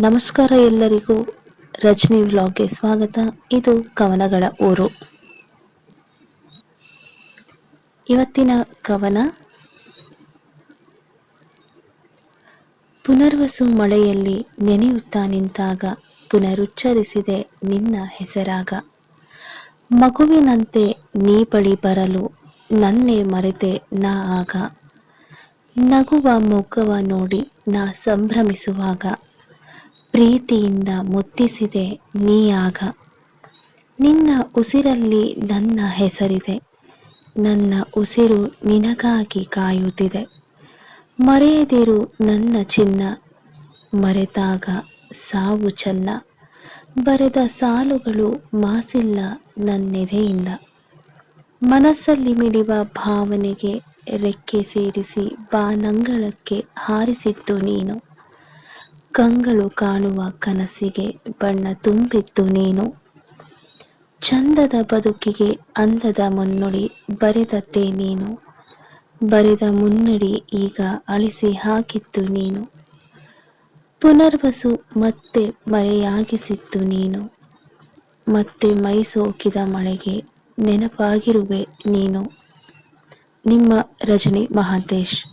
ನಮಸ್ಕಾರ ಎಲ್ಲರಿಗೂ ರಜನಿ ವ್ಲಾಗ್ಗೆ ಸ್ವಾಗತ. ಇದು ಕವನಗಳ ಊರು. ಇವತ್ತಿನ ಕವನ, ಪುನರ್ವಸು ಮಳೆಯಲ್ಲಿ ನೆನೆಯುತ್ತಾ ನಿಂತಾಗ ಪುನರುಚ್ಚರಿಸಿದೆ ನಿನ್ನ ಹೆಸರಾಗ. ಮಗುವಿನಂತೆ ನೀ ಬಳಿ ಬರಲು ನನ್ನೇ ಮರೆತೆ ನಾ ಆಗ. ನಗುವ ಮೊಗ್ಗವ ನೋಡಿ ನಾ ಸಂಭ್ರಮಿಸುವಾಗ. ಪ್ರೀತಿಯಿಂದ ಮುತ್ತಿಸಿದೆ ನೀ ಆಗ. ನಿನ್ನ ಉಸಿರಲ್ಲಿ ನನ್ನ ಹೆಸರಿದೆ. ನನ್ನ ಉಸಿರು ನಿನಗಾಗಿ ಕಾಯುತ್ತಿದೆ. ಮರೆಯದಿರು ನನ್ನ ಚಿನ್ನ. ಮರೆತಾಗ ಸಾವು ಚೆನ್ನ. ಬರೆದ ಸಾಲುಗಳು ಮಾಸಿಲ್ಲ ನನ್ನೆದೆಯಿಂದ. ಮನಸ್ಸಲ್ಲಿ ಮಿಡಿವ ಭಾವನೆಗೆ ರೆಕ್ಕೆ ಸೇರಿಸಿ ಬಾನಂಗಳಕ್ಕೆ ಹಾರಿಸಿದ್ದು ನೀನು. ಕಂಗಳು ಕಾಣುವ ಕನಸಿಗೆ ಬಣ್ಣ ತುಂಬಿತ್ತು ನೀನು. ಚಂದದ ಬದುಕಿಗೆ ಅಂದದ ಮುನ್ನುಡಿ ಬರೆದದ್ದೇ ನೀನು. ಬರೆದ ಮುನ್ನುಡಿ ಈಗ ಅಳಿಸಿ ಹಾಕಿದ್ದು ನೀನು. ಪುನರ್ವಸು ಮತ್ತೆ ಮರೆಯಾಗಿಸಿದ್ದು ನೀನು. ಮತ್ತೆ ಮೈ ಸೋಕಿದ ಮಳೆಗೆ ನೆನಪಾಗಿರುವೆ ನೀನು. ನಿಮ್ಮ ರಜನಿ ಮಹಾಂತೇಶ್.